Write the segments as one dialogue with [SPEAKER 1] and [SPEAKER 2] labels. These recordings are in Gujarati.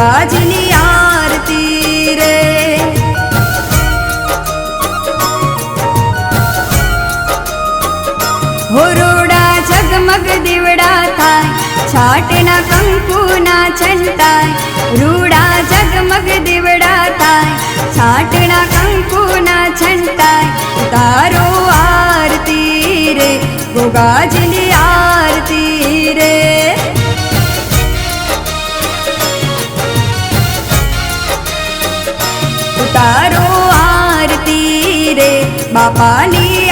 [SPEAKER 1] કાજની આરતી રે. હોરોડા ઝગમગ દીવડા થાય, છાટના કંકુના છંટાય. રૂડા ઝગમગ દીવડા થાય, છાટના કંકુના છંટાય. તારો આરતી રે, ગોગાજની આરતી રે. રે બાપાની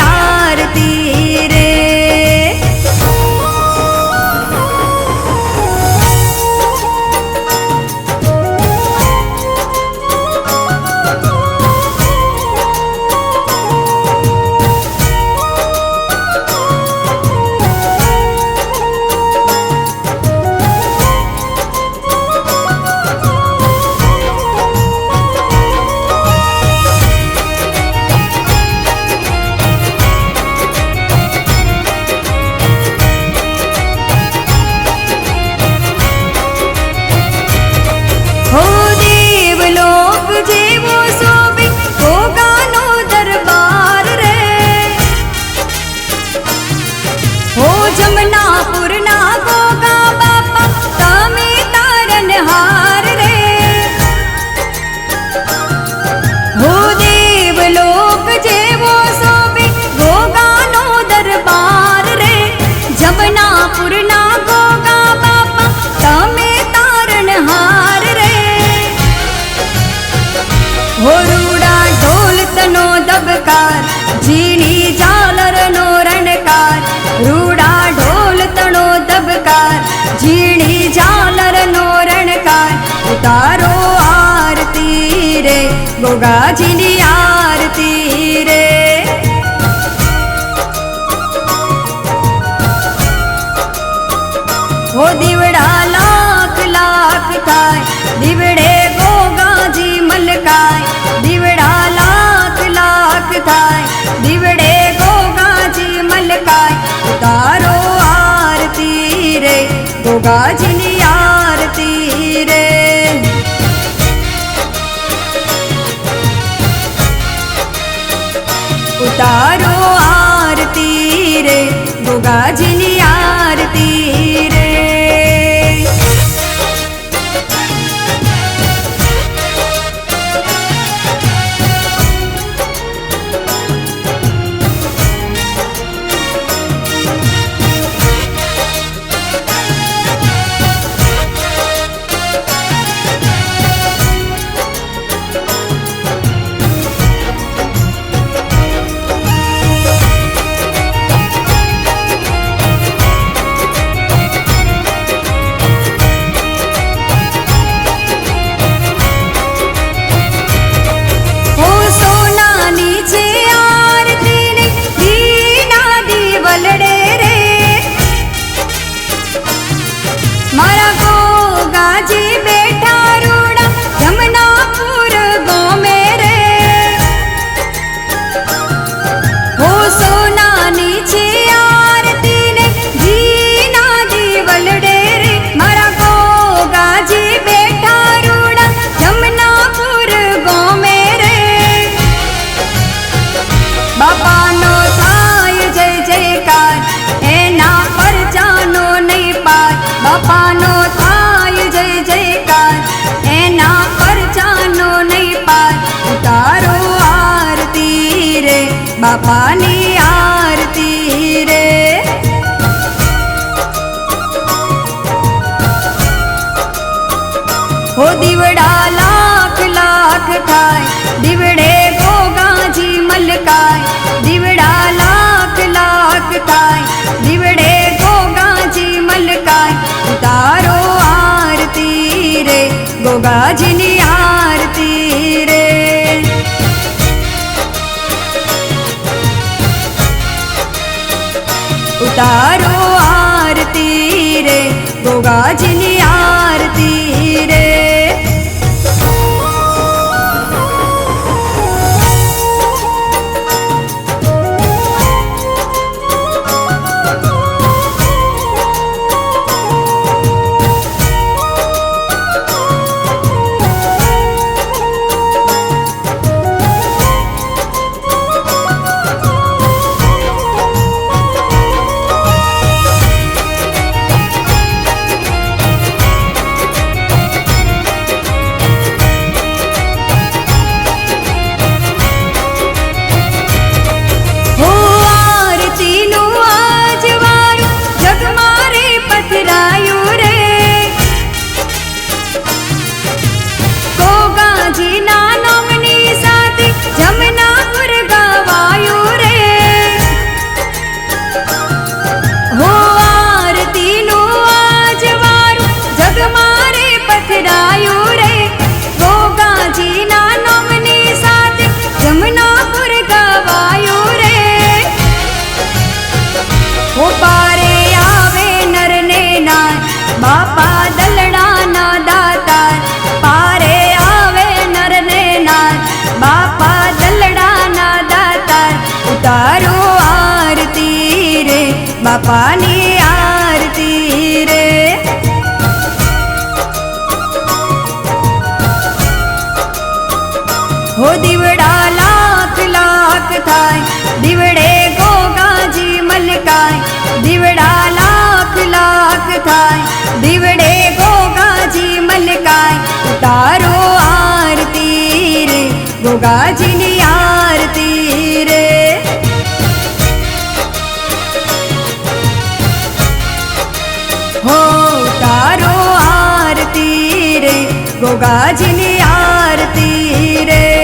[SPEAKER 1] ગોગાજીની આરતી રે હો દીવડા લાખ લાખ થાય દીવડે ગોગાજી મલકાય દીવડા લાખ લાખ થાય દીવડે ગોગાજી મલકાય તારો આરતી રે ગોગાજીની દીવડા લાખ લાખ થાય. દીવડે ગોગાજી મલકાય. દીવડા લાખ લાખ થાય. દીવડે ગોગાજી મલકાય. ઉતારો આરતી રે, ગોગાજીની આરતી રે. ઉતારો મોગાજીની આરતી રે હો તારો આરતી રે ગોગાજીની આરતી રે